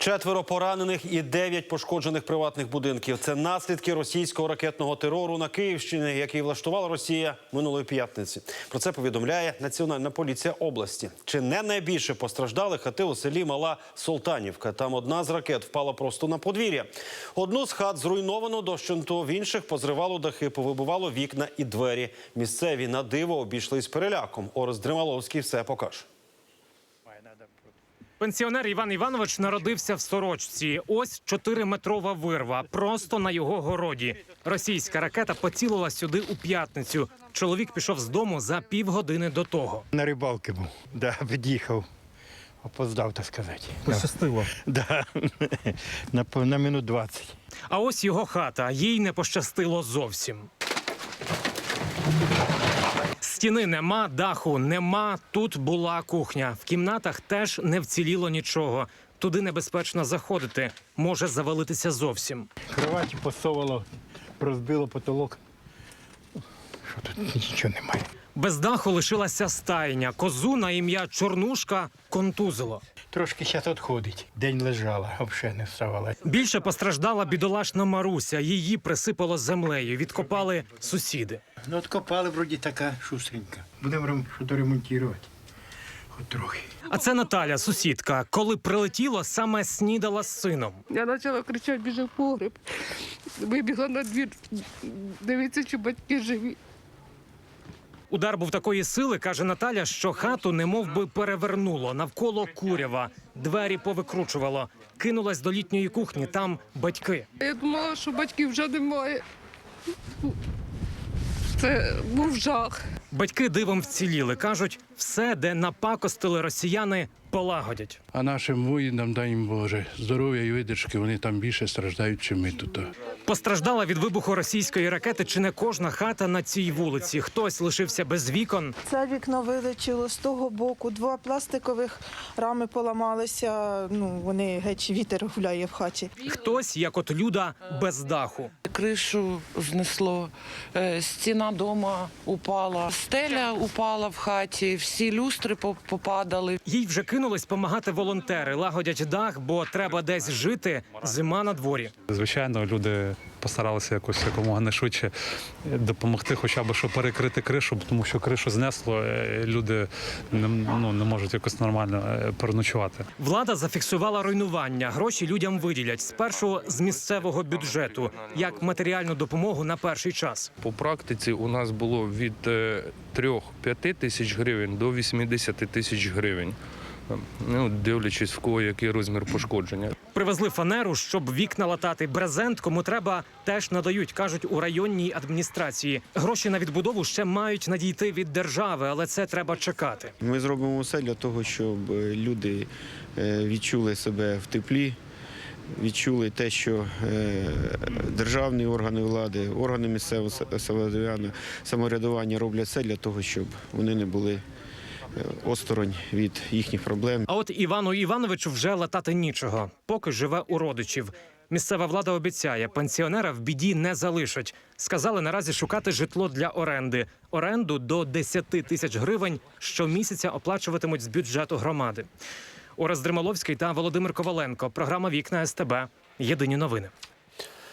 Четверо поранених і дев'ять пошкоджених приватних будинків. Це наслідки російського ракетного терору на Київщині, який влаштувала Росія минулої п'ятниці. Про це повідомляє Національна поліція області. Чи не найбільше постраждали хати у селі Мала Солтанівка? Там одна з ракет впала просто на подвір'я. Одну з хат зруйновано дощенту, в інших позривало дахи, повибивало вікна і двері. Місцеві на диво обійшли з переляком. Орес Дрималовський все покаже. Пенсіонер Іван Іванович народився в сорочці. Ось чотириметрова вирва, просто на його городі. Російська ракета поцілила сюди у п'ятницю. Чоловік пішов з дому за півгодини до того. На рибалки був, да, під'їхав. Опоздав, так сказати. Пощастило. Да. на, на минут 20. А ось його хата. Їй не пощастило зовсім. Стіни нема, даху нема. Тут була кухня. В кімнатах теж не вціліло нічого. Туди небезпечно заходити. Може завалитися зовсім. Кроваті посовало, розбило потолок. Що тут нічого немає. Без даху лишилася стайня. Козу на ім'я Чорнушка контузило. Трошки зараз відходить. День лежала, взагалі не вставала. Більше постраждала бідолашна Маруся. Її присипало землею. Відкопали сусіди. Ну, от копали, вроді така шустренька. Будемо ремонтувати. Хоч трохи. А це Наталя, сусідка. Коли прилетіло, саме снідала з сином. Я почала кричати, біжи в погреб. Вибігла на двір, дивитися, чи батьки живі. Удар був такої сили, каже Наталя, що хату немов би перевернуло навколо курява. Двері повикручувало. Кинулась до літньої кухні. Там батьки. Я думала, що батьків вже немає. Це був жах. Батьки дивом вціліли. кажуть, все, де напакостили росіяни, полагодять. А нашим воїнам, дай їм Боже, здоров'я і видержки, вони там більше страждають, ніж ми тут. Постраждала від вибуху російської ракети чи не кожна хата на цій вулиці. Хтось лишився без вікон. Це вікно вилетіло з того боку. Два пластикових рами поламалися. Ну вони геть вітер гуляє в хаті. Хтось, як от люда, без даху. Кришу знесло, е, стіна дома упала, стеля упала в хаті, всі люстри попадали. Їй вже кинулись помагати волонтери, лагодять дах, бо треба десь жити. Зима на дворі. Звичайно, люди постаралися якось якомога не швидше допомогти, хоча б щоб перекрити кришу, тому що кришу знесло, е, люди не, ну, не можуть якось нормально е, переночувати. Влада зафіксувала руйнування. Гроші людям виділять спершу з місцевого бюджету як матеріальну допомогу на перший час. По практиці у нас було від 3-5 тисяч гривень до 80 тисяч гривень. Ну, дивлячись, в кого який розмір пошкодження. Привезли фанеру, щоб вікна латати. Брезент, кому треба, теж надають, кажуть у районній адміністрації. Гроші на відбудову ще мають надійти від держави, але це треба чекати. Ми зробимо все для того, щоб е, люди е, відчули себе в теплі, відчули те, що е, державні органи влади, органи місцевого самоврядування- роблять все для того, щоб вони не були осторонь від їхніх проблем. А от Івану Івановичу вже латати нічого, поки живе у родичів. Місцева влада обіцяє, пенсіонера в біді не залишать. Сказали наразі шукати житло для оренди. Оренду до 10 тисяч гривень щомісяця оплачуватимуть з бюджету громади. Орес Дримоловський та Володимир Коваленко. Програма Вікна СТБ. Єдині новини.